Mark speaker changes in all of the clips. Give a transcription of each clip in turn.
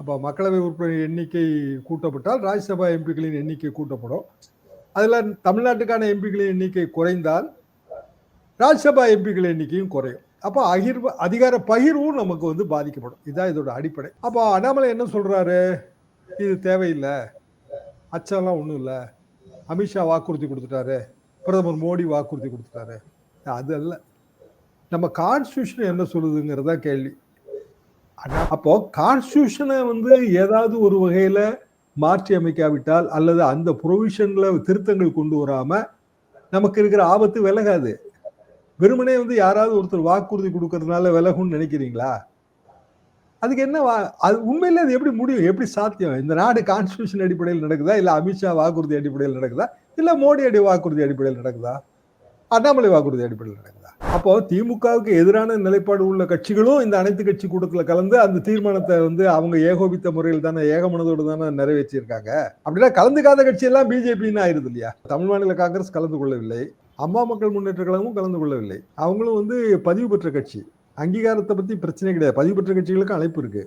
Speaker 1: அப்போ மக்களவை உறுப்பினர் எண்ணிக்கை கூட்டப்பட்டால் ராஜ்யசபா எம்பிக்களின் எண்ணிக்கை கூட்டப்படும். அதில் தமிழ்நாட்டுக்கான எம்பிக்களின் எண்ணிக்கை குறைந்தால் ராஜ்யசபா எம்பிக்கள் எண்ணிக்கையும் குறையும். அப்போ அகிர்வு அதிகார பகிர்வும் நமக்கு வந்து பாதிக்கப்படும். இதுதான் இதோட அடிப்படை. அப்போ அண்ணாமலை என்ன சொல்கிறாரு இது தேவையில்லை. அச்சம்லாம் ஒன்றும் இல்லை. அமித்ஷா வாக்குறுதி கொடுத்துட்டாரு. பிரதமர் மோடி வாக்குறுதி கொடுத்துட்டாரு. அது அல்ல. நம்ம கான்ஸ்டியூஷன் என்ன சொல்லுதுங்கிறதா கேள்வி. அப்போ கான்ஸ்டியூஷனை வந்து ஏதாவது ஒரு வகையில மாற்றி அமைக்காவிட்டால் அல்லது அந்த ப்ரொவிஷன்ல திருத்தங்கள் கொண்டு வராம நமக்கு இருக்கிற ஆபத்து விலகாது. வெறுமனே வந்து யாராவது ஒருத்தர் வாக்குறுதி கொடுக்கறதுனால விலகும்னு நினைக்கிறீங்களா? அதுக்கு என்ன வா- அது உண்மையில அது எப்படி முடியும்? எப்படி சாத்தியம்? இந்த நாடு கான்ஸ்டியூஷன் அடிப்படையில் நடக்குதா? இல்ல அமித்ஷா வாக்குறுதி அடிப்படையில் நடக்குதா? இல்ல மோடி அடி வாக்குறுதி அடிப்படையில் நடக்குதா? அண்ணாமலை வாக்குறுதி அடிப்படையில் நடக்குதா? அப்போ திமுகவுக்கு எதிரான நிலைப்பாடு உள்ள கட்சிகளும் இந்த அனைத்து கட்சி கூட்டத்தில் கலந்து அந்த தீர்மானத்தை வந்து அவங்க ஏகோபித்த முறையில் தானே ஏகமனதோடு தானே நிறைவேற்றியிருக்காங்க. அப்படின்னா கலந்துக்காத கட்சி எல்லாம் பிஜேபின்னு ஆயிருது இல்லையா? தமிழ் மாநில காங்கிரஸ் கலந்து கொள்ளவில்லை. அம்மா மக்கள் முன்னேற்ற கழகமும் கலந்து கொள்ளவில்லை. அவங்களும் வந்து பதிவு பெற்ற கட்சி. அங்கீகாரத்தை பத்தி பிரச்சனை கிடையாது. பதிவு பெற்ற கட்சிகளுக்கும் அழைப்பு இருக்கு.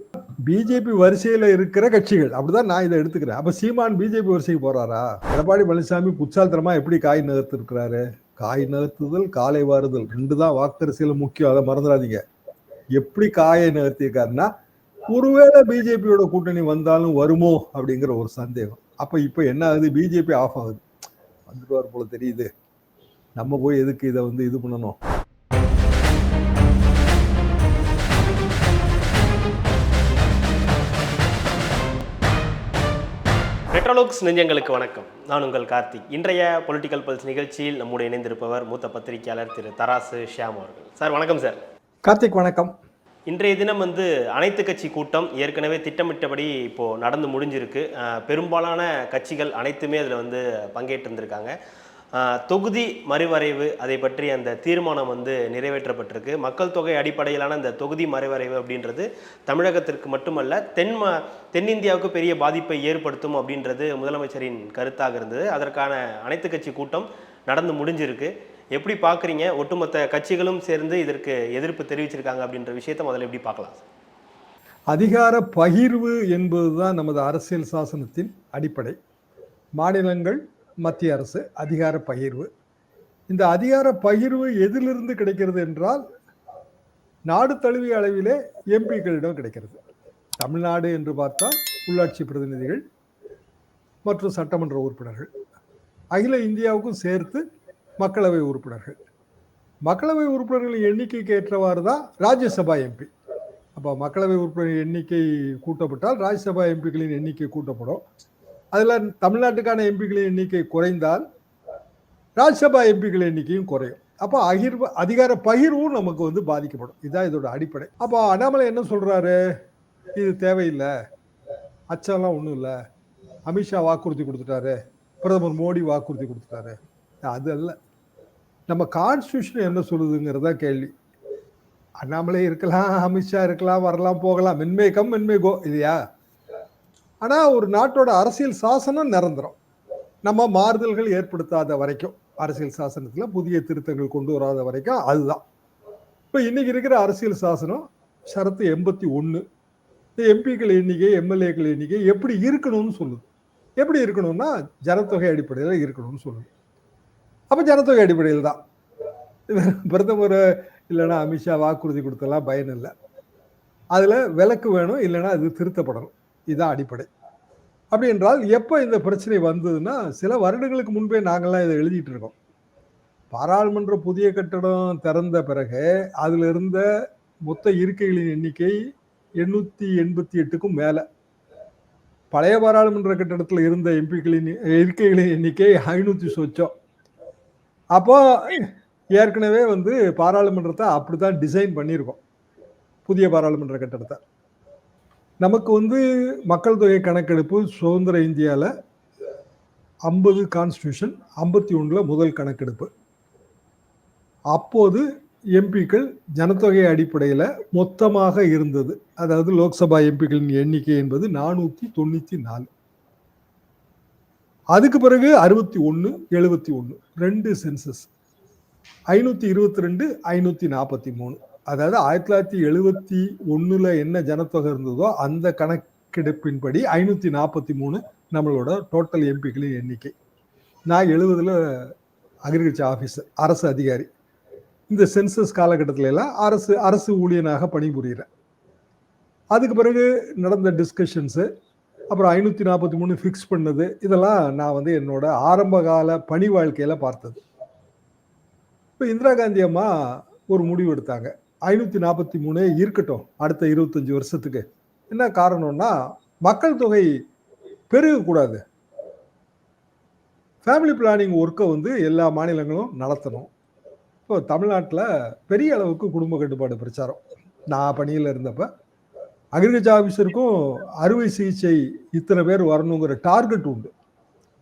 Speaker 1: பிஜேபி வரிசையில இருக்கிற கட்சிகள் அப்படிதான் நான் இதை எடுத்துக்கிறேன். அப்ப சீமான் பிஜேபி வரிசைக்கு போறாரா? எடப்பாடி பழனிசாமி புச்சால்தரமா எப்படி காய் நகர்த்திருக்கிறாரு? காய் நகர்த்துதல் காலை வாருதல். ரெண்டு தான் வாக்கரசியல முக்கியம். அதை மறந்துடாதீங்க. எப்படி காயை நகர்த்தியிருக்காருன்னா ஒருவேளை பிஜேபியோட கூட்டணி வந்தாலும் வருமோ அப்படிங்கிற ஒரு சந்தேகம். அப்போ இப்போ என்ன ஆகுது? பிஜேபி ஆஃப் ஆகுது. வந்துடுவார் போல தெரியுது. நம்ம போய் எதுக்கு இதை வந்து இது பண்ணணும்?
Speaker 2: ரெட்ரோலோக்ஸ் நெஞ்சங்களுக்கு வணக்கம். நான் உங்கள் கார்த்திக். இன்றைய பொலிட்டிக்கல் பல்ஸ் நிகழ்ச்சியில் நம்முடைய இணைந்திருப்பவர் மூத்த பத்திரிகையாளர் திரு தராசு ஷியாம் அவர்கள். சார் வணக்கம் சார்.
Speaker 1: கார்த்திக் வணக்கம்.
Speaker 2: இன்றைய தினம் வந்து அனைத்து கட்சி கூட்டம் ஏற்கனவே திட்டமிட்டபடி இப்போ நடந்து முடிஞ்சிருக்கு. பெரும்பாலான கட்சிகள் அனைத்துமே அதில் வந்து பங்கேற்றிருந்திருக்காங்க. தொகுதி மறுவரைவு அதை பற்றி அந்த தீர்மானம் வந்து நிறைவேற்றப்பட்டிருக்கு. மக்கள் தொகை அடிப்படையிலான அந்த தொகுதி மறுவரைவு அப்படின்றது தமிழகத்திற்கு மட்டுமல்ல தென் ம தென்னிந்தியாவுக்கு பெரிய பாதிப்பை ஏற்படுத்தும் அப்படின்றது முதலமைச்சரின் கருத்தாக இருந்தது. அதற்கான அனைத்து கட்சி கூட்டம் நடந்து முடிஞ்சிருக்கு. எப்படி பார்க்குறீங்க? ஒட்டுமொத்த கட்சிகளும் சேர்ந்து இதற்கு எதிர்ப்பு தெரிவிச்சிருக்காங்க அப்படின்ற விஷயத்தை முதல்ல எப்படி பார்க்கலாம்?
Speaker 1: அதிகார பகிர்வு என்பதுதான் நமது அரசியல் சாசனத்தின் அடிப்படை. மாநிலங்கள் மத்திய அரசு அதிகார பகிர்வு. இந்த அதிகார பகிர்வு எதிலிருந்து கிடைக்கிறது என்றால் நாடு தழுவிய அளவிலே எம்பிக்களிடம் கிடைக்கிறது. தமிழ்நாடு என்று பார்த்தால் உள்ளாட்சி பிரதிநிதிகள் மற்றும் சட்டமன்ற உறுப்பினர்கள். அகில இந்தியாவுக்கும் சேர்த்து மக்களவை உறுப்பினர்கள். மக்களவை உறுப்பினர்களின் எண்ணிக்கைக்கு ஏற்றவாறு தான் ராஜ்யசபா எம்பி. அப்போ மக்களவை உறுப்பினர் எண்ணிக்கை கூட்டப்பட்டால் ராஜ்யசபா எம்பிக்களின் எண்ணிக்கை கூட்டப்படும். அதில் தமிழ்நாட்டுக்கான எம்பிகளின் எண்ணிக்கை குறைந்தால் ராஜ்யசபா எம்பிகள் எண்ணிக்கையும் குறையும். அப்போ அகிர் அதிகார பகிர்வும் நமக்கு வந்து பாதிக்கப்படும். இதுதான் இதோட அடிப்படை. அப்போ அண்ணாமலை என்ன சொல்கிறாரு இது தேவையில்லை. அச்சம்லாம் ஒன்றும் இல்லை. அமித்ஷா வாக்குறுதி கொடுத்துட்டாரு. பிரதமர் மோடி வாக்குறுதி கொடுத்துட்டாரு. அது அல்ல. நம்ம கான்ஸ்டியூஷன் என்ன சொல்லுதுங்கிறதா கேள்வி. அண்ணாமலை இருக்கலாம் அமித்ஷா இருக்கலாம் வரலாம் போகலாம். மென்மை கம் மென்மை கோ இல்லையா? ஆனால் ஒரு நாட்டோட அரசியல் சாசனம் நிரந்தரம். நம்ம மாறுதல்கள் ஏற்படுத்தாத வரைக்கும் அரசியல் சாசனத்தில் புதிய திருத்தங்கள் கொண்டு வராத வரைக்கும் அதுதான். இப்போ இன்னைக்கு இருக்கிற அரசியல் சாசனம் ஷரத்து எண்பத்தி ஒன்று இந்த எம்பிக்கள் எண்ணிக்கை எம்எல்ஏக்கள் எண்ணிக்கை எப்படி இருக்கணும்னு சொல்லுது. எப்படி இருக்கணும்னா ஜனத்தொகை அடிப்படையில் இருக்கணும்னு சொல்லுது. அப்போ ஜனத்தொகை அடிப்படையில் தான். பிரதமர் இல்லைன்னா அமித்ஷா வாக்குறுதி கொடுத்தெல்லாம் பயன் இல்லை. அதில் விலக்கு வேணும் இல்லைன்னா அது திருத்தப்படணும். இதுதான் அடிப்படை. அப்படி என்றால் எப்போ இந்த பிரச்சனை வந்ததுன்னா சில வருடங்களுக்கு முன்பே நாங்கள்லாம் இதை எழுதிட்டு இருக்கோம். பாராளுமன்ற புதிய கட்டடம் திறந்த பிறகு அதில் இருந்த மொத்த இருக்கைகளின் எண்ணிக்கை எண்ணூற்றி எண்பத்தி எட்டுக்கும் மேலே. பழைய பாராளுமன்ற கட்டடத்தில் இருந்த எம்பிக்களின் இருக்கைகளின் எண்ணிக்கை ஐநூற்றி சொச்சம். அப்போ ஏற்கனவே வந்து பாராளுமன்றத்தை அப்படி தான் டிசைன் பண்ணியிருக்கோம். புதிய பாராளுமன்ற கட்டடத்தை. நமக்கு வந்து மக்கள் தொகை கணக்கெடுப்பு சுதந்திர இந்தியாவில் ஐம்பது கான்ஸ்டியூஷன் ஐம்பத்தி ஒன்றில் முதல் கணக்கெடுப்பு. அப்போது எம்பிக்கள் ஜனத்தொகை அடிப்படையில் மொத்தமாக இருந்தது. அதாவது லோக்சபா எம்பிக்களின் எண்ணிக்கை என்பது நானூற்றி தொண்ணூற்றி நாலு. அதுக்கு பிறகு அறுபத்தி ஒன்று எழுபத்தி ஒன்று ரெண்டு சென்சஸ் ஐநூற்றி இருபத்தி ரெண்டு ஐநூற்றி நாற்பத்தி மூணு. அதாவது ஆயிரத்தி தொள்ளாயிரத்தி எழுபத்தி ஒன்றில் என்ன ஜனத்தொகை இருந்ததோ அந்த கணக்கெடுப்பின்படி ஐநூற்றி நாற்பத்தி மூணு நம்மளோட டோட்டல் எம்பிக்களின் எண்ணிக்கை. நான் எழுபதில் அக்ரிகல்ச்சர் ஆஃபீஸர் அரசு அதிகாரி. இந்த சென்சஸ் காலகட்டத்தில எல்லாம் அரசு அரசு ஊழியனாக பணிபுரிகிறேன் அதுக்கு பிறகு நடந்த டிஸ்கஷன்ஸு அப்புறம் ஐநூற்றி நாற்பத்தி மூணு ஃபிக்ஸ் பண்ணது இதெல்லாம் நான் வந்து என்னோட ஆரம்பகால பணி வாழ்க்கையில் பார்த்தது. இப்போ இந்திரா காந்தி அம்மா ஒரு முடிவு எடுத்தாங்க. ஐநூற்றி நாற்பத்தி மூணு இருக்கட்டும் அடுத்த இருபத்தஞ்சி வருஷத்துக்கு. என்ன காரணம்னா மக்கள் தொகை பெருகக்கூடாது. ஃபேமிலி பிளானிங் ஒர்க்கை வந்து எல்லா மாநிலங்களும் நடத்தணும். இப்போ தமிழ்நாட்டில் பெரிய அளவுக்கு குடும்ப கட்டுப்பாடு பிரச்சாரம். நான் பணியில் இருந்தப்ப அக்ரிகல்ச்சர் ஆஃபீஸருக்கும் அறுவை சிகிச்சை இத்தனை பேர் வரணுங்கிற டார்கெட் உண்டு.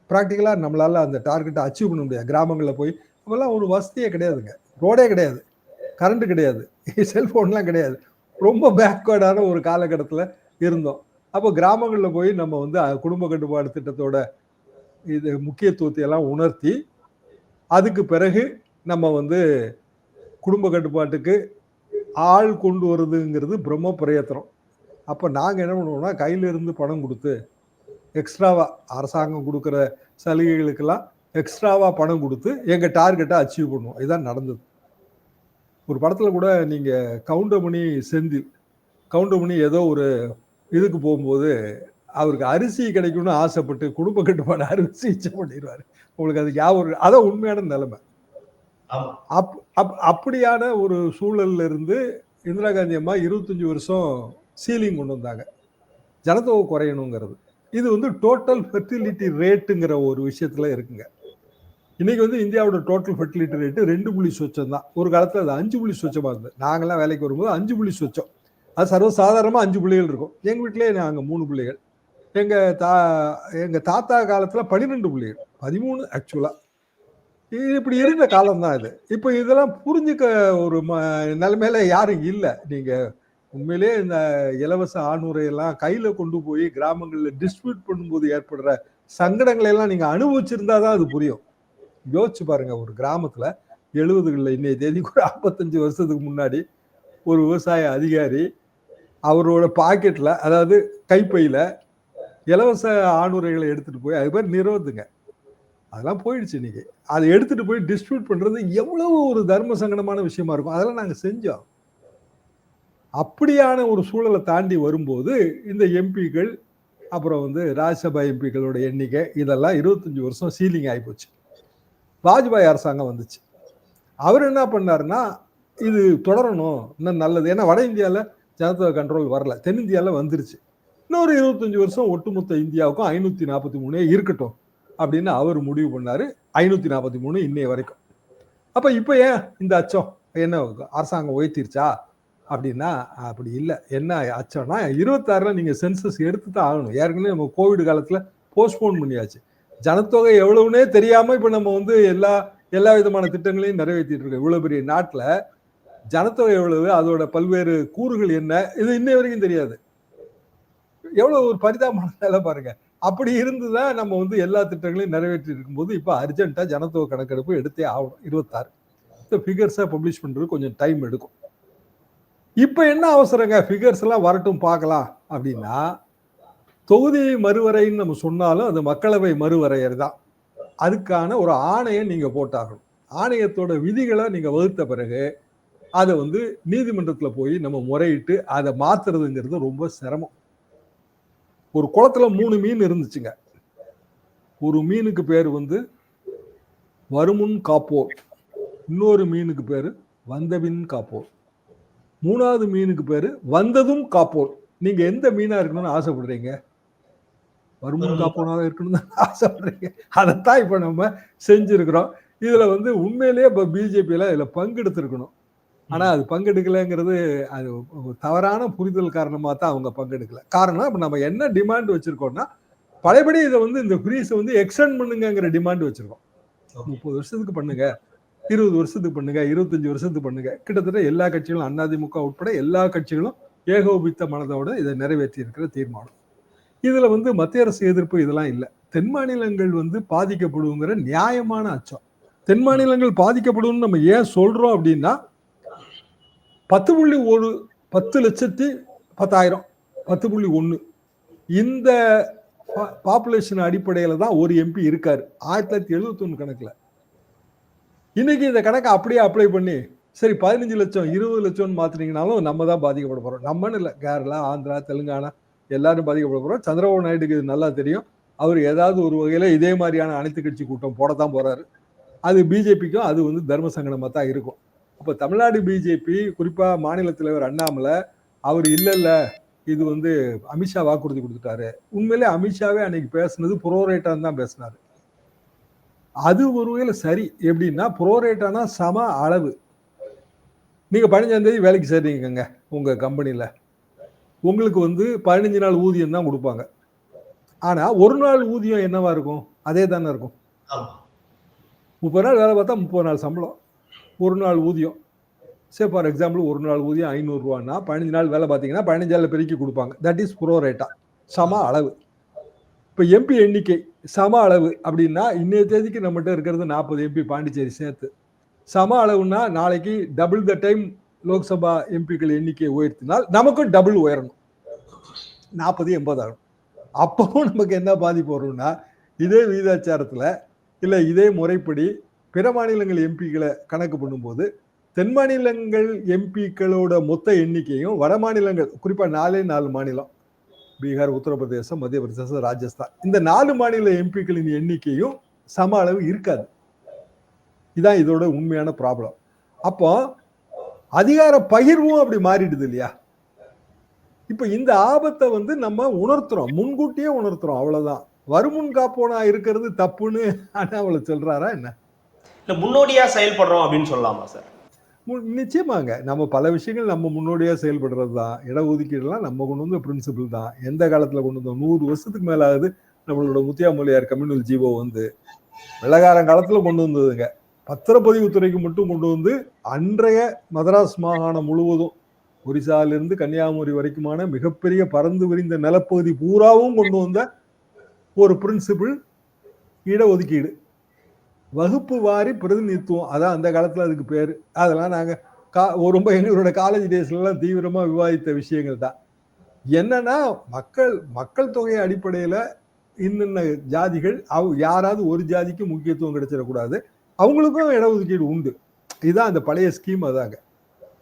Speaker 1: ப்ராக்டிக்கலாக நம்மளால் அந்த டார்கெட்டை அச்சீவ் பண்ண முடியாது. கிராமங்களில் போய் அப்போல்லாம் ஒரு வசதியே கிடையாதுங்க. ரோடே கிடையாது. கரண்ட் கிடையாது. செல்ஃபோன்லாம் கிடையாது. ரொம்ப பேக்வேர்டான ஒரு காலகட்டத்தில் இருந்தோம். அப்போ கிராமங்களில் போய் நம்ம வந்து குடும்ப கட்டுப்பாடு திட்டத்தோட இது முக்கியத்துவத்தை எல்லாம் உணர்த்தி அதுக்கு பிறகு நம்ம வந்து குடும்ப கட்டுப்பாட்டுக்கு ஆள் கொண்டு வருதுங்கிறது பிரம்ம பிரயத்தனம். அப்போ நாங்கள் என்ன பண்ணுவோம்னா கையிலிருந்து பணம் கொடுத்து எக்ஸ்ட்ராவாக அரசாங்கம் கொடுக்குற சலுகைகளுக்கெல்லாம் எக்ஸ்ட்ராவாக பணம் கொடுத்து எங்கள் டார்கெட்டை அச்சீவ் பண்ணுவோம். இதுதான் நடந்தது. ஒரு படத்தில் கூட நீங்கள் கவுண்டமணி செந்தில் கவுண்டமணி ஏதோ ஒரு இதுக்கு போகும்போது அவருக்கு அரிசி கிடைக்கும்னு ஆசைப்பட்டு குடும்ப கட்டுப்பாடு அறுவை சிகிச்சை பண்ணிடுவார். உங்களுக்கு அது ஞாபகம் அதான் உண்மையான நிலைமை. அப் அப் அப்படியான ஒரு சூழல்ல இருந்து இந்திரா காந்தி அம்மா இருபத்தஞ்சி வருஷம் சீலிங் கொண்டு வந்தாங்க. ஜனத்தொகை குறையணுங்கிறது. இது வந்து டோட்டல் ஃபெர்டிலிட்டி ரேட்டுங்கிற ஒரு விஷயத்துல இருக்குங்க. இன்னைக்கு வந்து இந்தியாவோட டோட்டல் ஃபெர்டிலிட்டி ரேட்டு ரெண்டு புள்ளி சொச்சம் தான். ஒரு காலத்தில் அது அஞ்சு புள்ளி சொச்சமாக இருந்தது. நாங்கள்லாம் வேலைக்கு வரும்போது அஞ்சு புள்ளி சொச்சம். அது சர்வசாதாரணமாக அஞ்சு பிள்ளைகள் இருக்கும். எங்கள் வீட்டிலேயே நாங்கள் மூணு பிள்ளைகள். எங்கள் தா எங்கள் தாத்தா காலத்தில் பன்னிரெண்டு பிள்ளைகள். பதிமூணு ஆக்சுவலாக இது இப்படி இருந்த காலம் தான் இது. இப்போ இதெல்லாம் புரிஞ்சுக்க ஒரு ம நிலைமையில யாரும் இல்லை. நீங்கள் உண்மையிலே இந்த இலவச ஆணுரையெல்லாம் கையில் கொண்டு போய் கிராமங்களில் டிஸ்ட்ரிபியூட் பண்ணும்போது ஏற்படுற சங்கடங்களை எல்லாம் நீங்கள் அனுபவிச்சிருந்தா தான் அது புரியும். யோசிச்சு பாருங்க ஒரு கிராமத்தில் எழுபதுகளில் இன்னைய தேதிக்கு ஒரு ஐம்பத்தஞ்சு வருஷத்துக்கு முன்னாடி ஒரு விவசாய அதிகாரி அவரோட பாக்கெட்டில் அதாவது கைப்பையில் இலவச ஆணுரைகளை எடுத்துகிட்டு போய் அது பேர் நிறுவதுங்க அதெல்லாம் போயிடுச்சு இன்னைக்கு. அதை எடுத்துகிட்டு போய் டிஸ்ட்ரிபியூட் பண்ணுறது எவ்வளவு ஒரு தர்ம சங்கடமான விஷயமா இருக்கும். அதெல்லாம் நாங்கள் செஞ்சோம். அப்படியான ஒரு சூழலை தாண்டி வரும்போது இந்த எம்பிக்கள் அப்புறம் வந்து ராஜ்யசபா எம்பிக்களோட எண்ணிக்கை இதெல்லாம் இருபத்தஞ்சி வருஷம் சீலிங் ஆகிப்போச்சு வாஜ்பாய் அரசாங்கம் வந்துச்சு. அவர் என்ன பண்ணாருன்னா இது தொடரணும் இன்னும் நல்லது. ஏன்னா வட இந்தியாவில் ஜனதா கண்ட்ரோல் வரல. தென்னிந்தியாவில் வந்துருச்சு. இன்னொரு இருபத்தஞ்சி வருஷம் ஒட்டுமொத்த இந்தியாவுக்கும் ஐநூற்றி நாற்பத்தி மூணே இருக்கட்டும் அப்படின்னு அவர் முடிவு பண்ணார். ஐநூற்றி நாற்பத்தி மூணு இன்னைய வரைக்கும். அப்போ இப்போ ஏன் இந்த அச்சம்? என்ன அரசாங்கம் உயர்த்திருச்சா? அப்படின்னா அப்படி இல்லை. என்ன அச்சம்னா இருபத்தாறில் நீங்கள் சென்சஸ் எடுத்து தான் ஆகணும். ஏற்கனவே நம்ம கோவிட் காலத்தில் போஸ்ட்போன் பண்ணியாச்சு. ஜனத்தொகை எவ்வளவுனே தெரியாமல் இப்போ நம்ம வந்து எல்லா எல்லா விதமான திட்டங்களையும் நிறைவேற்றிட்டு இருக்கோம். இவ்வளவு பெரிய நாட்டில் ஜனத்தொகை எவ்வளவு அதோட பல்வேறு கூறுகள் என்ன இது இன்னை வரைக்கும் தெரியாது. எவ்வளவு ஒரு பரிதாபமான வேலை பாருங்க. அப்படி இருந்து தான் நம்ம வந்து எல்லா திட்டங்களையும் நிறைவேற்றி இருக்கும்போது இப்போ அர்ஜென்ட்டாக ஜனத்தொகை கணக்கெடுப்பு எடுத்தே ஆகணும். இருபத்தாறு. இந்த ஃபிகர்ஸை பப்ளிஷ் பண்ணுறது கொஞ்சம் டைம் எடுக்கும். இப்போ என்ன அவசரங்க? ஃபிகர்ஸ் எல்லாம் வரட்டும் பார்க்கலாம். அப்படின்னா தொகுதி மறுவரைன்னு நம்ம சொன்னாலும் அது மக்களவை மறுவரையர் தான். அதுக்கான ஒரு ஆணையம் நீங்கள் போட்டாகணும். ஆணையத்தோட விதிகளை நீங்கள் வகுத்த பிறகு அதை வந்து நீதிமன்றத்தில் போய் நம்ம முறையிட்டு அதை மாத்துறதுங்கிறது ரொம்ப சிரமம். ஒரு குளத்துல மூணு மீன் இருந்துச்சுங்க. ஒரு மீனுக்கு பேர் வந்து வருமுன் காப்போர். இன்னொரு மீனுக்கு பேர் வந்தபின் காப்போர். மூணாவது மீனுக்கு பேர் வந்ததும் காப்போர். நீங்கள் எந்த மீனாக இருக்கணும்னு ஆசைப்படுறீங்க? வருமுன் காப்போனாக இருக்கணும்னு ஆசைப்படுறீங்க. அதைத்தான் இப்ப நம்ம செஞ்சிருக்கிறோம். இதுல வந்து உண்மையிலேயே இப்ப பிஜேபியில இதுல பங்கெடுத்திருக்கணும். ஆனா அது பங்கெடுக்கலைங்கிறது அது தவறான புரிதல் காரணமாக தான் அவங்க பங்கெடுக்கல. காரணம் இப்போ நம்ம என்ன டிமாண்ட் வச்சிருக்கோம்னா பழையபடி இதை வந்து இந்த ஃப்ரீஸை வந்து எக்ஸ்டெண்ட் பண்ணுங்கிற டிமாண்ட் வச்சிருக்கோம். முப்பது வருஷத்துக்கு பண்ணுங்க இருபது வருஷத்துக்கு பண்ணுங்க இருபத்தஞ்சு வருஷத்துக்கு பண்ணுங்க. கிட்டத்தட்ட எல்லா கட்சிகளும் அதிமுக உட்பட எல்லா கட்சிகளும் ஏகோபித்த மனதோட இதை நிறைவேற்றி இருக்கிற தீர்மானம். இதுல வந்து மத்திய அரசு எதிர்ப்பு இதெல்லாம் இல்லை. தென் மாநிலங்கள் வந்து பாதிக்கப்படுங்கிற நியாயமான அச்சம். தென் மாநிலங்கள் பாதிக்கப்படும் நம்ம ஏன் சொல்றோம் அப்படின்னா பத்து புள்ளி ஒரு பத்து லட்சத்தி பத்தாயிரம் பத்து புள்ளி ஒன்று இந்த பாப்புலேஷன் அடிப்படையில் தான் ஒரு எம்பி இருக்கார். ஆயிரத்தி தொள்ளாயிரத்தி எழுபத்தொன்னு கணக்கில். இன்னைக்கு இந்த கணக்கை அப்படியே அப்ளை பண்ணி சரி பதினஞ்சு லட்சம் இருபது லட்சம்னு மாத்தினீங்கனாலும் நம்ம தான் பாதிக்கப்பட போகிறோம் நம்மன்னு இல்லை கேரளா ஆந்திரா தெலுங்கானா எல்லாரும் பாதிக்கப்பட போறோம் சந்திரபாபு நாயுடுக்கு இது நல்லா தெரியும். அவர் ஏதாவது ஒரு வகையில் இதே மாதிரியான அனைத்து கட்சி கூட்டம் போடத்தான் போறாரு. அது பிஜேபிக்கும் அது வந்து தர்ம சங்கடமாக தான் இருக்கும். அப்போ தமிழ்நாடு பிஜேபி குறிப்பாக மாநில தலைவர் அண்ணாமலை அவர் இல்லை இல்லை இது வந்து அமித்ஷா வாக்குறுதி கொடுத்துட்டாரு. உண்மையிலே அமித்ஷாவே அன்னைக்கு பேசுனது புரோரேட்டான்னு தான் பேசினார். அது ஒரு வகையில் சரி. எப்படின்னா புரோரேட்டானா சம அளவு. நீங்கள் பதினஞ்சாந்தேதி வேலைக்கு சேர்றீங்கங்க உங்கள் கம்பெனியில் உங்களுக்கு வந்து பதினஞ்சு நாள் ஊதியம் தான் கொடுப்பாங்க. ஆனா ஒரு நாள் ஊதியம் என்னவா இருக்கும்? அதே தானே இருக்கும். முப்பது நாள் வேலை பார்த்தா முப்பது நாள் சம்பளம். ஒரு நாள் ஊதியம். சரி ஃபார் எக்ஸாம்பிள் ஒரு நாள் ஊதியம் ஐநூறுரூவான்னா பதினஞ்சு நாள் வேலை பார்த்தீங்கன்னா பதினஞ்சு நாள் பெருக்கி கொடுப்பாங்க. தட் இஸ் ப்ரோ ரேட்டா சம அளவு. இப்போ எம்பி எண்ணிக்கை சம அளவு அப்படின்னா இன்னைய தேதிக்கு நம்மகிட்ட இருக்கிறது நாற்பது எம்பி பாண்டிச்சேரி சேர்த்து. சம அளவுன்னா நாளைக்கு டபுள் த டைம் லோக்சபா எம்பிக்கள் எண்ணிக்கையை உயர்த்தினால் நமக்கும் டபுள் உயரணும். நாற்பது எண்பது ஆகும். அப்பவும் நமக்கு என்ன பாதிப்பு வரும்னா இதே விகிதாச்சாரத்தில் இல்லை இதே முறைப்படி பிற மாநிலங்கள் எம்பிக்களை கணக்கு பண்ணும்போது தென் மாநிலங்கள் எம்பிக்களோட மொத்த எண்ணிக்கையும் வட மாநிலங்கள் குறிப்பாக நாலே நாலு மாநிலம் பீகார் உத்தரப்பிரதேசம் மத்திய பிரதேசம் ராஜஸ்தான் இந்த நாலு மாநில எம்பிக்களின் எண்ணிக்கையும் சம அளவு இருக்காது. இதான் இதோட உண்மையான ப்ராப்ளம் அப்போ அதிகார பகிர்வும் அப்படி மாறிடுது இல்லையா? இப்ப இந்த ஆபத்தை வந்து நம்ம உணர்த்துறோம். முன்கூட்டியே உணர்த்துறோம். அவ்வளவுதான். வருமுன் காப்போனா இருக்கிறது தப்புன்னு அண்ணாமலை சொல்றாரா என்ன?
Speaker 2: இல்ல முன்னோடியா செயல்படுறோம் அப்படின்னு சொல்லலாமா சார்?
Speaker 1: நிச்சயமாங்க. நம்ம பல விஷயங்கள் நம்ம முன்னோடியா செயல்படுறது தான். இடஒதுக்கீடுலாம் நம்ம கொண்டு வந்த பிரின்சிபிள் தான். எந்த காலத்துல கொண்டு வந்தோம்? நூறு வருஷத்துக்கு மேல ஆகுது நம்மளோட முத்தியாமொழியார் கம்யூனல் ஜீவோ வந்து. வெள்ளக்காரன் காலத்துல கொண்டு வந்ததுங்க. பத்திரப்பதிவுத்துறைக்கு மட்டும் கொண்டு வந்து அன்றைய மதராஸ் மாகாணம் முழுவதும் ஒரிசாலிருந்து கன்னியாகுமரி வரைக்குமான மிகப்பெரிய பறந்து விரிந்த நிலப்பகுதி பூராவும் கொண்டு வந்த ஒரு பிரின்சிபிள் இடஒதுக்கீடு. வகுப்பு வாரி பிரதிநிதித்துவம். அதான் அந்த காலத்தில் அதுக்கு பேர். அதெல்லாம் நாங்கள் கா ஒரு ரொம்ப எங்களோட காலேஜ் டேஸ்லாம் தீவிரமாக விவாதித்த விஷயங்கள் தான். என்னன்னா மக்கள் மக்கள் தொகை அடிப்படையில் இன்னென்ன ஜாதிகள் அவ் யாராவது ஒரு ஜாதிக்கு முக்கியத்துவம் கிடைச்சிடக்கூடாது. அவங்களுக்கும் இடஒதுக்கீடு உண்டு. இதுதான் அந்த பழைய ஸ்கீம் அதாங்க.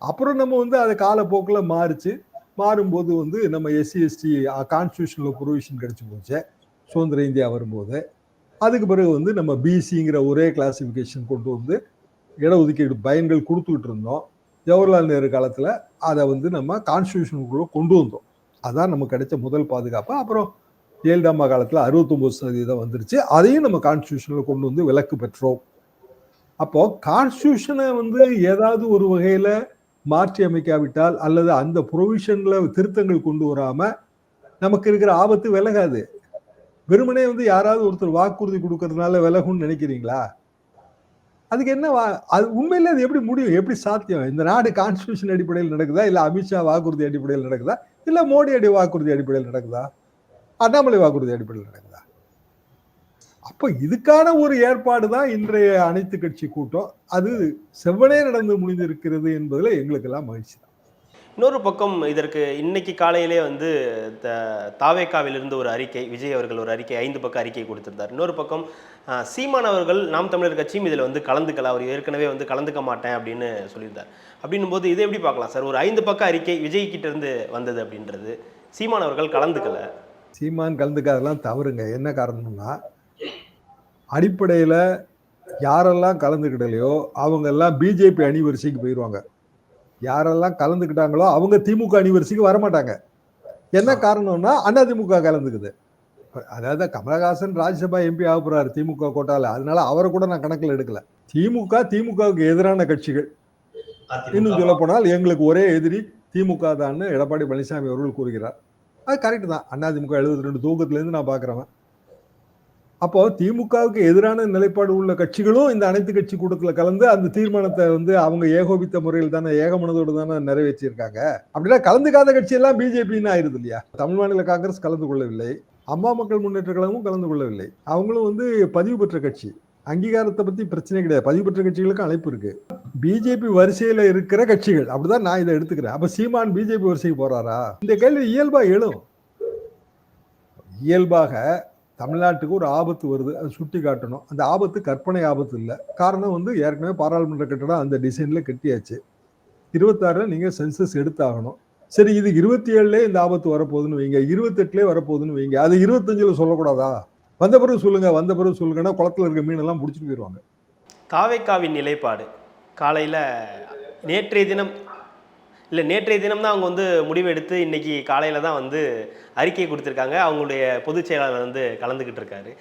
Speaker 1: அப்புறம் நம்ம வந்து அதை காலப்போக்கில் மாறிச்சு. மாறும்போது வந்து நம்ம எஸ்சி எஸ்டி கான்ஸ்டியூஷனில் ப்ரொவிஷன் கிடச்சி போச்சு. சுதந்திர இந்தியா வரும்போது. அதுக்கு பிறகு வந்து நம்ம பிசிங்கிற ஒரே கிளாசிஃபிகேஷன் கொண்டு வந்து இடஒதுக்கீடு பயன்கள் கொடுத்துக்கிட்டு இருந்தோம். ஜவஹர்லால் நேரு காலத்தில் அதை வந்து நம்ம கான்ஸ்டியூஷனுக்குள்ளே கொண்டு வந்தோம். அதான் நமக்கு கிடைச்ச முதல் பாதுகாப்பு. அப்புறம் ஜெயலலிதாம்மா காலத்தில் அறுபத்தொம்பது சதவீதம் வந்துருச்சு. அதையும் நம்ம கான்ஸ்டியூஷனில் கொண்டு வந்து விலக்கு பெற்றோம். அப்போ கான்ஸ்டியூஷனை வந்து ஏதாவது ஒரு வகையில் மாற்றி அமைக்காவிட்டால் அல்லது அந்த ப்ரொவிஷன்ல திருத்தங்கள் கொண்டு வராம நமக்கு இருக்கிற ஆபத்து விலகாது. வெறுமனே வந்து யாராவது ஒருத்தர் வாக்குறுதி கொடுக்கறதுனால விலகும்னு நினைக்கிறீங்களா? அதுக்கு என்ன வா- அது உண்மையில அது எப்படி முடியும்? எப்படி சாத்தியம்? இந்த நாடு கான்ஸ்டியூஷன் அடிப்படையில் நடக்குதா? இல்ல அமித்ஷா வாக்குறுதி அடிப்படையில் நடக்குதா? இல்ல மோடி அடி வாக்குறுதி அடிப்படையில் நடக்குதா? அண்ணாமலை வாக்குறுதி அடிப்படையில் நடக்குதா? அப்போ இதுக்கான ஒரு ஏற்பாடு தான் இன்றைய அனைத்து கட்சி கூட்டம். அது செவ்வனே நடந்து முடிந்திருக்கிறது என்பதுல எங்களுக்கெல்லாம் மகிழ்ச்சி தான்.
Speaker 2: இன்னொரு பக்கம் இதற்கு இன்னைக்கு காலையிலே வந்து த தாவேக்காவிலிருந்து ஒரு அறிக்கை விஜய் அவர்கள் ஒரு அறிக்கை ஐந்து பக்க அறிக்கை கொடுத்திருந்தார். இன்னொரு பக்கம் சீமான் அவர்கள் நாம் தமிழர் கட்சியும் இதில் வந்து கலந்துக்கல அவர் ஏற்கனவே வந்து கலந்துக்க மாட்டேன் அப்படின்னு சொல்லியிருந்தார். அப்படின்னும் போது இதை எப்படி பார்க்கலாம் சார்? ஒரு ஐந்து பக்க அறிக்கை விஜய் கிட்ட இருந்து வந்தது அப்படின்றது. சீமான் அவர்கள் கலந்துக்கல.
Speaker 1: சீமான் கலந்துக்காதெல்லாம் தவறுங்க. என்ன காரணம்னா அடிப்படையில் யாரெல்லாம் கலந்துக்கிடலையோ அவங்க எல்லாம் பிஜேபி அணிவரிசைக்கு போயிடுவாங்க யாரெல்லாம் கலந்துக்கிட்டாங்களோ அவங்க திமுக அணிவரிசைக்கு வரமாட்டாங்க. என்ன காரணம்னா அதிமுக கலந்துக்குது. அதாவது கமலஹாசன் ராஜ்யசபா எம்பி ஆக போறாரு திமுக கோட்டால. அதனால அவரை கூட நான் கணக்கில் எடுக்கல. திமுக திமுகவுக்கு எதிரான கட்சிகள். இன்னும் சொல்ல போனால் எங்களுக்கு ஒரே எதிரி திமுக தான்னு எடப்பாடி பழனிசாமி அவர்கள் கூறுகிறார். அது கரெக்ட் தான். அதிமுக எழுபத்தி ரெண்டு தூக்கத்திலேருந்து நான் பார்க்குறவன். அப்போ திமுகவுக்கு எதிரான நிலைப்பாடு உள்ள கட்சிகளும் இந்த அனைத்து கட்சி கூட்டத்தில் கலந்து அந்த தீர்மானத்தை வந்து அவங்க ஏகோபித்த முறையில் தானே ஏகமனதோடு தானே நிறைவேற்றியிருக்காங்க. அப்படின்னா கலந்துக்காத கட்சி எல்லாம் பிஜேபின்னு ஆயிருது இல்லையா? தமிழ் மாநில காங்கிரஸ் கலந்து கொள்ளவில்லை. அம்மா மக்கள் முன்னேற்ற கழகமும் கலந்து கொள்ளவில்லை. அவங்களும் வந்து பதிவு பெற்ற கட்சி. அங்கீகாரத்தை பத்தி பிரச்சனை கிடையாது. பதிவு பெற்ற கட்சிகளுக்கும் அழைப்பு இருக்கு. பிஜேபி வரிசையில இருக்கிற கட்சிகள் அப்படிதான் நான் இதை எடுத்துக்கிறேன். அப்ப சீமான் பிஜேபி வரிசைக்கு போறாரா? இந்த கேள்வி இயல்பா எழும். இயல்பாக தமிழ்நாட்டுக்கு ஒரு ஆபத்து வருது. அதை சுட்டி காட்டணும். அந்த ஆபத்து கற்பனை ஆபத்து இல்லை. காரணம் வந்து ஏற்கனவே பாராளுமன்ற கட்டடம் அந்த டிசைனில் கட்டியாச்சு. இருபத்தாறில் நீங்கள் சென்சஸ் எடுத்தாகணும். சரி இது இருபத்தி ஏழுலேயே இந்த ஆபத்து வரப்போகுதுன்னு வைங்க. இருபத்தெட்டுலேயே வரப்போகுதுன்னு வைங்க. அது இருபத்தஞ்சில் சொல்லக்கூடாதா? வந்த பிறகு சொல்லுங்கள் வந்த பிறகு சொல்லுங்கன்னா குளத்துல இருக்க மீனெல்லாம் பிடிச்சிட்டு போயிடுவாங்க
Speaker 2: காவேக்காவின் நிலைப்பாடு. காலையில் நேற்றைய தினம் இல்லை நேற்றைய தினம் தான் அவங்க வந்து முடிவெடுத்து இன்னைக்கு காலையில் தான் வந்து அறிக்கை கொடுத்துருக்காங்க. அவங்களுடைய பொதுச் செயலாளர் வந்து கலந்துக்கிட்டு இருக்காரு.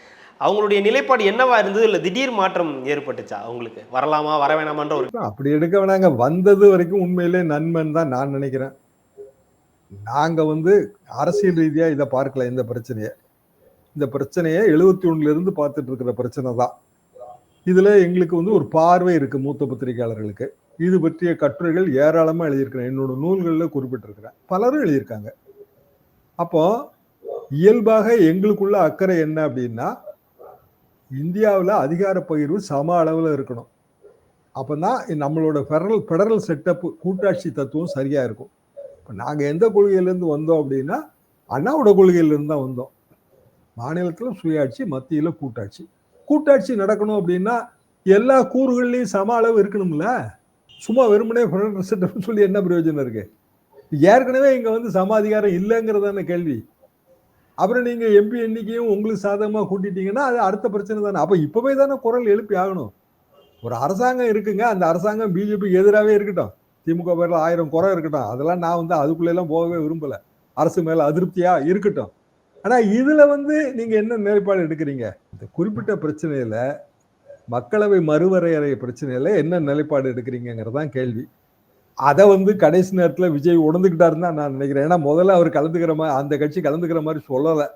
Speaker 2: அவங்களுடைய நிலைப்பாடு என்னவா இருந்தது? இல்லை திடீர் மாற்றம் ஏற்பட்டுச்சா அவங்களுக்கு? வரலாமா வர வேணாமான்ற ஒரு
Speaker 1: அப்படி எடுக்க வேணாங்க. வந்தது வரைக்கும் உண்மையிலே நன்மைன்னு தான் நான் நினைக்கிறேன். நாங்கள் வந்து அரசியல் ரீதியாக இதை பார்க்கல இந்த பிரச்சனையை. இந்த பிரச்சனையை எழுபத்தி ஒன்றுலேருந்து பார்த்துட்டு இருக்கிற பிரச்சனை தான். இதில் எங்களுக்கு வந்து ஒரு பார்வை இருக்குது மூத்த பத்திரிகையாளர்களுக்கு. இது பற்றிய கட்டுரைகள் ஏராளமாக எழுதியிருக்கிறேன். என்னோட நூல்களில் குறிப்பிட்டிருக்கிறேன். பலரும் எழுதியிருக்காங்க. அப்போ இயல்பாக எங்களுக்குள்ள அக்கறை என்ன அப்படின்னா இந்தியாவில் அதிகார பகிர்வு சம அளவில் இருக்கணும். அப்போ தான் நம்மளோட ஃபெடரல் ஃபெடரல் செட்டப் கூட்டாட்சி தத்துவம் சரியாக இருக்கும். இப்போ நாங்கள் எந்த கொள்கையிலேருந்து வந்தோம் அப்படின்னா அண்ணாவோட கொள்கையிலேருந்து தான் வந்தோம். மாநிலத்தில் சுயாட்சி மத்தியில் கூட்டாட்சி. கூட்டாட்சி நடக்கணும் அப்படின்னா எல்லா கூறுகள்லையும் சம அளவு இருக்கணும்ல? சும்மா வெறுமனே ஃபெடரல் சொல்லி என்ன பிரயோஜனம் இருக்கு? ஏற்கனவே இங்கே வந்து சம அதிகாரம் இல்லைங்கிறதான கேள்வி. அப்புறம் நீங்கள் எம்பி எண்ணிக்கையும் உங்களுக்கு சாதகமாக கூட்டிட்டீங்கன்னா அது அடுத்த பிரச்சனை தானே. அப்போ இப்போவே தானே குரல் எழுப்பி ஆகணும். ஒரு அரசாங்கம் இருக்குங்க. அந்த அரசாங்கம் பிஜேபிக்கு எதிராகவே இருக்கட்டும். திமுக பேரில் ஆயிரம் குறை இருக்கட்டும். அதெல்லாம் நான் வந்து அதுக்குள்ளெல்லாம் போகவே விரும்பலை. அரசு மேலே அதிருப்தியாக இருக்கட்டும். ஆனால் இதில் வந்து நீங்கள் என்ன நிலைப்பாடு எடுக்கிறீங்க? இந்த குறிப்பிட்ட பிரச்சனையில் மக்களவை மறுவரையறை பிரச்சனையில் என்ன நிலைப்பாடு எடுக்கிறீங்கிறதான் கேள்வி. அதை வந்து கடைசி நேரத்தில் விஜய் உணர்ந்துக்கிட்டாருன்னு தான் நான் நினைக்கிறேன். ஏன்னா முதல்ல அவர் கலந்துக்கிற மாதிரி அந்த கட்சி கலந்துக்கிற மாதிரி சொல்லலை.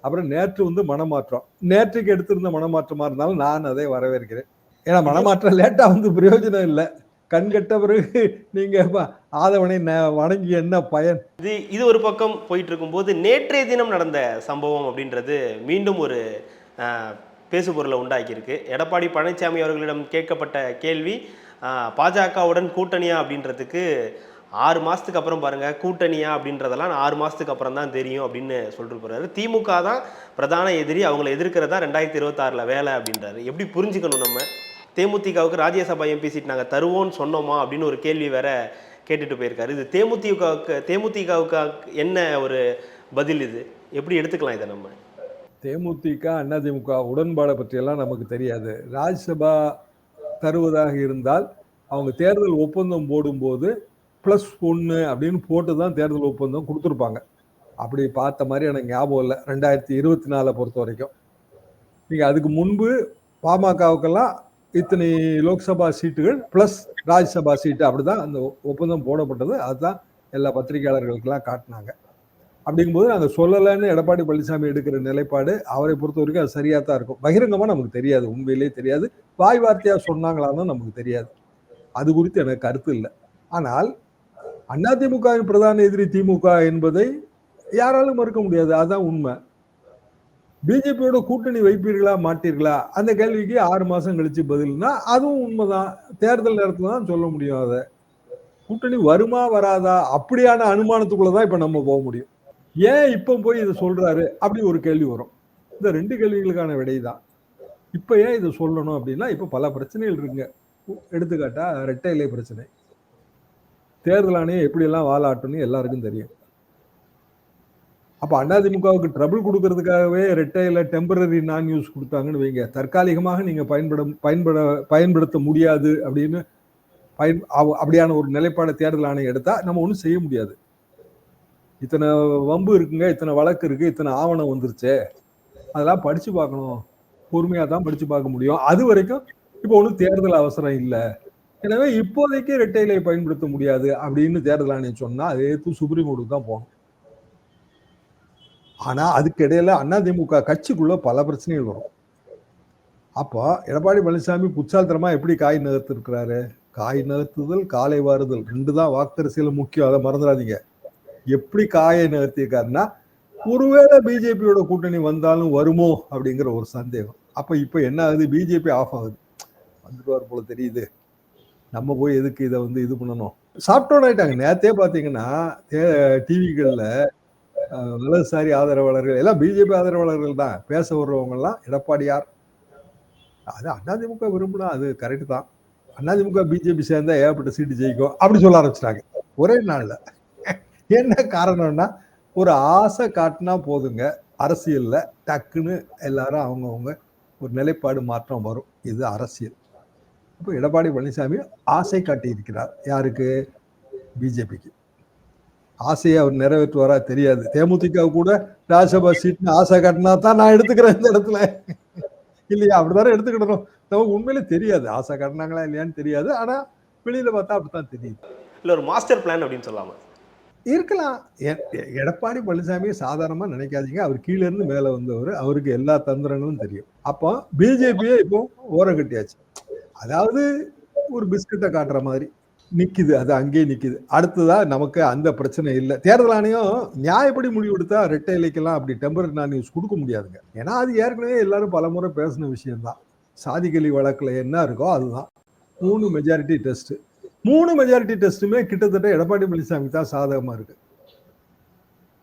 Speaker 1: அப்புறம் நேற்று வந்து மனமாற்றம். நேற்றுக்கு எடுத்திருந்த மனமாற்றமாக இருந்தாலும் நான் அதை வரவேற்கிறேன். ஏன்னா மனமாற்றம் லேட்டாக வந்து பிரயோஜனம் இல்லை. கண்கெட்ட பிறகு நீங்கள் ஆதவனை ந- வணங்கி என்ன பயன்?
Speaker 2: இது இது ஒரு பக்கம் போயிட்டு இருக்கும்போது நேற்றைய தினம் நடந்த சம்பவம் அப்படின்றது மீண்டும் ஒரு பேசுபொருளை உண்டாக்கியிருக்கு. எடப்பாடி பழனிசாமி அவர்களிடம் கேட்கப்பட்ட கேள்வி பாஜகவுடன் கூட்டணியா அப்படின்றதுக்கு ஆறு மாதத்துக்கு அப்புறம் பாருங்க கூட்டணியா அப்படின்றதெல்லாம் ஆறு மாதத்துக்கு அப்புறம் தான் தெரியும் அப்படின்னு சொல்லிட்டு போறாரு. திமுக தான் பிரதான எதிரி அவங்களை எதிர்க்கிறதா ரெண்டாயிரத்தி இருபத்தாறில் வேலை அப்படின்றாரு. எப்படி புரிஞ்சுக்கணும் நம்ம? தேமுதிகவுக்கு ராஜ்யசபா எம்பி சீட் நாங்கள் தருவோம்னு சொன்னோமா அப்படின்னு ஒரு கேள்வி வேற கேட்டுட்டு போயிருக்காரு. இது தேமுதிகவுக்கு தேமுதிகவுக்கு என்ன ஒரு பதில் இது? எப்படி எடுத்துக்கலாம் இதை நம்ம?
Speaker 1: தேமுதிக அதிமுக உடன்பாடை பற்றியெல்லாம் நமக்கு தெரியாது. ராஜ்யசபா தருவதாக இருந்தால் அவங்க தேர்தல் ஒப்பந்தம் போடும்போது ப்ளஸ் ஒன்று அப்படின்னு போட்டு தான் தேர்தல் ஒப்பந்தம் கொடுத்துருப்பாங்க. அப்படி பார்த்த மாதிரி எனக்கு ஞாபகம் இல்லை. ரெண்டாயிரத்தி இருபத்தி நாலை பொறுத்த வரைக்கும். நீங்கள் அதுக்கு முன்பு பாமகவுக்கெல்லாம் இத்தனை லோக்சபா சீட்டுகள் ப்ளஸ் ராஜ்யசபா சீட்டு அப்படிதான் அந்த ஒப்பந்தம் போடப்பட்டது. அதுதான் எல்லா பத்திரிகையாளர்களுக்கெல்லாம் காட்டினாங்க. அப்படிங்கும்போது நாங்கள் சொல்லலைன்னு எடப்பாடி பழனிசாமி எடுக்கிற நிலைப்பாடு அவரை பொறுத்த வரைக்கும் அது சரியாக தான் இருக்கும். பகிரங்கமாக நமக்கு தெரியாது. உண்மையிலே தெரியாது. வாய் வார்த்தையாக சொன்னாங்களான்னு நமக்கு தெரியாது. அது குறித்து எனக்கு கருத்து இல்லை. ஆனால் அதிமுகவின் பிரதான எதிரி திமுக என்பதை யாராலும் மறுக்க முடியாது. அதுதான் உண்மை. பிஜேபியோட கூட்டணி வைப்பீர்களா மாட்டீர்களா? அந்த கேள்விக்கு ஆறு மாதம் கழிச்சு பதில்னா அதுவும் உண்மைதான். தேர்தல் நேரத்தில் தான் சொல்ல முடியும் அதை. கூட்டணி வருமா வராதா? அப்படியான அனுமானத்துக்குள்ளே தான் இப்போ நம்ம போக முடியும். ஏன் இப்போ போய் இதை சொல்கிறாரு அப்படி ஒரு கேள்வி வரும். இந்த ரெண்டு கேள்விகளுக்கான விடை தான் இப்போ ஏன் இதை சொல்லணும் அப்படின்னா இப்போ பல பிரச்சனைகள் இருக்குங்க. எடுத்துக்காட்டா ரெட்டை இலை பிரச்சனை. தேர்தல் ஆணையம் எப்படியெல்லாம் வாழாட்டணும்னு எல்லாருக்கும் தெரியும். அப்போ அதிமுகவுக்கு ட்ரபிள் கொடுக்கறதுக்காகவே ரெட்டையில் டெம்பரரி நான் யூஸ் கொடுத்தாங்கன்னு வைங்க. தற்காலிகமாக நீங்கள் பயன்பட பயன்பட பயன்படுத்த முடியாது அப்படின்னு பயன் அவ- அப்படியான ஒரு நிலைப்பாடு தேர்தல் ஆணையம் எடுத்தால் நம்ம ஒன்றும் செய்ய முடியாது. இத்தனை வம்பு இருக்குங்க இத்தனை வழக்கு இருக்கு இத்தனை ஆவணம் வந்துருச்சு. அதெல்லாம் படிச்சு பார்க்கணும். பொறுமையாக தான் படிச்சு பார்க்க முடியும். அது வரைக்கும் இப்போ ஒன்றும் தேர்தல் அவசரம் இல்லை. எனவே இப்போதைக்கு ரெட்டையிலை பயன்படுத்த முடியாது அப்படின்னு தேர்தல் ஆணையம் சொன்னா அதே எடுத்து சுப்ரீம் கோர்ட்டுக்கு தான் போகணும். ஆனா அதுக்கு இடையில அதிமுக கட்சிக்குள்ள பல பிரச்சனைகள் வரும். அப்போ எடப்பாடி பழனிசாமி புச்சால்தனமா எப்படி காய் நகர்த்திருக்கிறாரு? காய் நகர்த்துதல் காலை வாருதல் ரெண்டு தான் வாக்கரசியல முக்கியம். அதை மறந்துடாதீங்க. எப்படி காயை நிறுத்தியிருக்காருன்னா ஒருவேளை பிஜேபியோட கூட்டணி வந்தாலும் வருமோ அப்படிங்கிற ஒரு சந்தேகம். அப்போ இப்போ என்ன ஆகுது? பிஜேபி ஆஃப் ஆகுது. வந்துடுவார் போல தெரியுது. நம்ம போய் எதுக்கு இதை வந்து இது பண்ணணும்? சாப்பிட்டோன்னு ஆயிட்டாங்க. நேத்தே பார்த்தீங்கன்னா டிவிகளில் வலதுசாரி ஆதரவாளர்கள் எல்லாம் பிஜேபி ஆதரவாளர்கள் தான். பேச வர்றவங்கெல்லாம் எடப்பாடியார். அது அதிமுக விரும்பினா அது கரெக்டு தான். அதிமுக பிஜேபி சேர்ந்தா ஏகப்பட்ட சீட்டு ஜெயிக்கும் அப்படி சொல்ல ஆரம்பிச்சிட்டாங்க. ஒரே நாளில். என்ன காரணம்னா ஒரு ஆசை காட்டினா போதுங்க. அரசியல்ல டக்குன்னு எல்லாரும் அவங்கவுங்க ஒரு நிலைப்பாடு மாற்றம் வரும். இது அரசியல். இப்போ எடப்பாடி பழனிசாமி ஆசை காட்டியிருக்கிறார். யாருக்கு? பிஜேபிக்கு. ஆசையை அவர் நிறைவேற்றுவாரா தெரியாது. தேமுதிக கூட ராஜ்யசபா சீட்னு ஆசை காட்டினா தான் நான் எடுத்துக்கிறேன் இந்த இடத்துல. இல்லையா? அப்படிதானே எடுத்துக்கிடணும். நமக்கு உண்மையிலே தெரியாது. ஆசை காட்டினாங்களா இல்லையான்னு தெரியாது. ஆனா வெளியில பார்த்தா அப்படித்தான் தெரியுது.
Speaker 2: இல்லை ஒரு மாஸ்டர் பிளான் அப்படின்னு சொல்லாமல்
Speaker 1: இருக்கலாம். எ- எ- எடப்பாடி பழனிசாமி சாதாரணமாக நினைக்காதீங்க. அவர் கீழேருந்து இருந்து வந்தவர். அவருக்கு எல்லா தந்திரங்களும் தெரியும். அப்போ பிஜேபியே இப்போ ஓரம் கட்டியாச்சு. அதாவது ஒரு பிஸ்கட்டை காட்டுற மாதிரி நிற்கிது அது அங்கேயே நிற்கிது அடுத்ததா நமக்கு அந்த பிரச்சனை இல்லை. தேர்தல் ஆணையம் நியாயப்படி முடிவு எடுத்தா ரெட்டை இலைக்கெல்லாம் அப்படி டெம்பரரி நான் நியூஸ் கொடுக்க முடியாதுங்க. ஏன்னா அது ஏற்கனவே எல்லாரும் பலமுறை பேசின விஷயம்தான். சாதிக்கலி வழக்கில் என்ன இருக்கோ அதுதான். மூணு மெஜாரிட்டி டெஸ்ட்டு மூணு மெஜாரிட்டி டெஸ்ட்டுமே கிட்டத்தட்ட எடப்பாடி பழனிசாமி தான் சாதகமாக இருக்கு.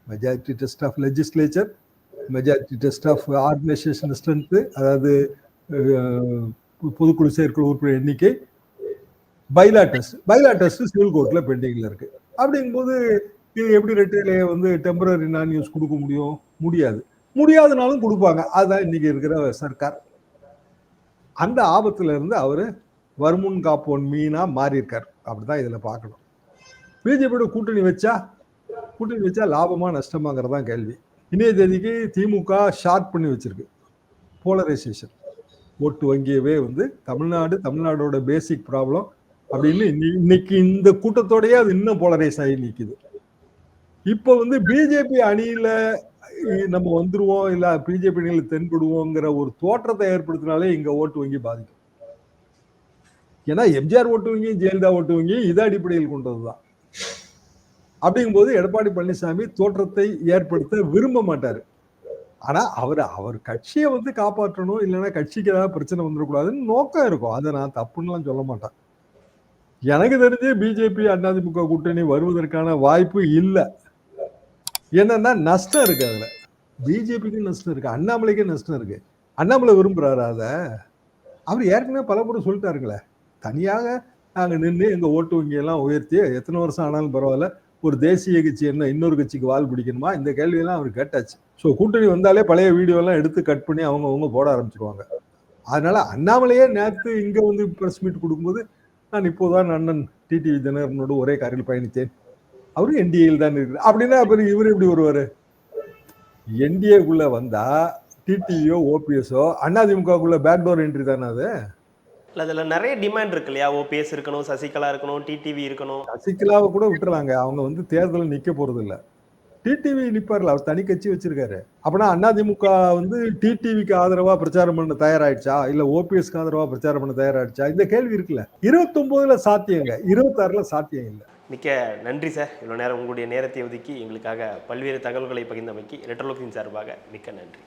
Speaker 1: Majority test of legislature majority test of organisation strength அதாவது பொதுக்குழு செயற்குழு உறுப்பினர் எண்ணிக்கை bylaw test bylaw test civil கோர்ட்டில் பெண்டிங்கில் இருக்கு. அப்படிங்கும்போது இது எப்படி ரெட்டையிலேயே வந்து டெம்பரரி நான் நியூஸ் கொடுக்க முடியும்? முடியாது. முடியாதனாலும் கொடுப்பாங்க. அதுதான் இன்னைக்கு இருக்கிற சர்க்கார். அந்த ஆபத்துல இருந்து அவரு வருமுன் காப்போன் மீனா மாறியிருக்கார். அப்படிதான் இதில் பார்க்கணும். பிஜேபியோட கூட்டணி வச்சா கூட்டணி வச்சா லாபமா நஷ்டமாங்கிறது தான் கேள்வி. இணைய தேதிக்கு திமுக ஷார்ட் பண்ணி வச்சிருக்கு. போலரைசேஷன் ஓட்டு வங்கியவே வந்து தமிழ்நாடு தமிழ்நாடோட பேசிக் ப்ராப்ளம் அப்படின்னு இன்னைக்கு இந்த கூட்டத்தோடயே அது இன்னும் போலரைஸ் ஆகி நிற்குது இப்போ வந்து பிஜேபி அணியில நம்ம வந்துருவோம் இல்லை பிஜேபி அணியில் தென்படுவோங்கிற ஒரு தோற்றத்தை ஏற்படுத்தினாலே இங்கே ஓட்டு வங்கி பாதிக்கும். ஏன்னா எம்ஜிஆர் ஓட்டு வங்கியும் ஜெயலலிதா ஓட்டு வங்கியும் இதை அடிப்படையில் கொண்டதுதான். அப்படிங்கும்போது எடப்பாடி பழனிசாமி தோற்றத்தை ஏற்படுத்த விரும்ப மாட்டார். ஆனா அவர் அவர் கட்சியை வந்து காப்பாற்றணும் இல்லைன்னா கட்சிக்கு ஏதாவது பிரச்சனை வந்துடக்கூடாதுன்னு நோக்கம் இருக்கும். அதை நான் தப்புன்னுலாம் சொல்ல மாட்டேன். எனக்கு தெரிஞ்சு பிஜேபி அதிமுக கூட்டணி வருவதற்கான வாய்ப்பு இல்லை. என்னன்னா நஷ்டம் இருக்கு அதுல. பிஜேபிக்கு நஷ்டம் இருக்கு அண்ணாமலைக்கு நஷ்டம் இருக்கு. அண்ணாமலை விரும்புறாரு அதை. அவர் ஏற்கனவே பல முறை சொல்லிட்டாருங்களே. தனியாக நாங்கள் நின்று எங்கள் ஓட்டு வங்கியெல்லாம் உயர்த்தி எத்தனை வருஷம் ஆனாலும் பரவாயில்ல ஒரு தேசிய கட்சி என்ன இன்னொரு கட்சிக்கு வால் பிடிக்கணுமா? இந்த கேள்வியெல்லாம் அவர் கேட்டாச்சு. ஸோ கூட்டணி வந்தாலே பழைய வீடியோலாம் எடுத்து கட் பண்ணி அவங்க அவங்க போட ஆரம்பிச்சிருவாங்க. அதனால அண்ணாமலையே நேற்று இங்கே வந்து ப்ரெஸ் மீட் கொடுக்கும்போது நான் இப்போதான் அண்ணன் டிடிவி தினகரனோடு ஒரே காரில் பயணித்தேன். அவரும் என்டிஏயில் தான் இருக்கிறார். அப்படின்னா அப்புறம் இவர் எப்படி வருவார்? என்டிஏக்குள்ளே வந்தால் டிடிவியோ ஓபிஎஸ்ஓ அதிமுகக்குள்ள பேக்டோர் என்ட்ரி தானே அது?
Speaker 2: இல்லை அதில் நிறைய டிமாண்ட் இருக்கு இல்லையா? ஓபிஎஸ் இருக்கணும் சசிகலா இருக்கணும் டிடிவி இருக்கணும்.
Speaker 1: சசிகலாவை கூட விட்டுறாங்க. அவங்க வந்து தேர்தலில் நிக்க போறது இல்ல டிடிவி நிப்பார்ல. அவர் தனி கட்சி வச்சிருக்காரு. அப்படின்னா அதிமுக வந்து டிடிவிக்கு ஆதரவா பிரச்சாரம் பண்ண தயாராயிடுச்சா? இல்ல ஓபிஎஸ்க்கு ஆதரவா பிரச்சாரம் பண்ண தயாராயிடுச்சா? இந்த கேள்வி இருக்குல்ல. இருபத்தொன்பதுல சாத்தியங்க. இருபத்தாறுல சாத்தியம் இல்ல.
Speaker 2: மிக்க நன்றி சார் இவ்வளோ நேரம் உங்களுடைய நேரத்தை ஒதுக்கி எங்களுக்காக பல்வேறு தகவல்களை பகிர்ந்தமைக்கு ரெட்ரோலோக்கின் சார்பாக மிக்க நன்றி.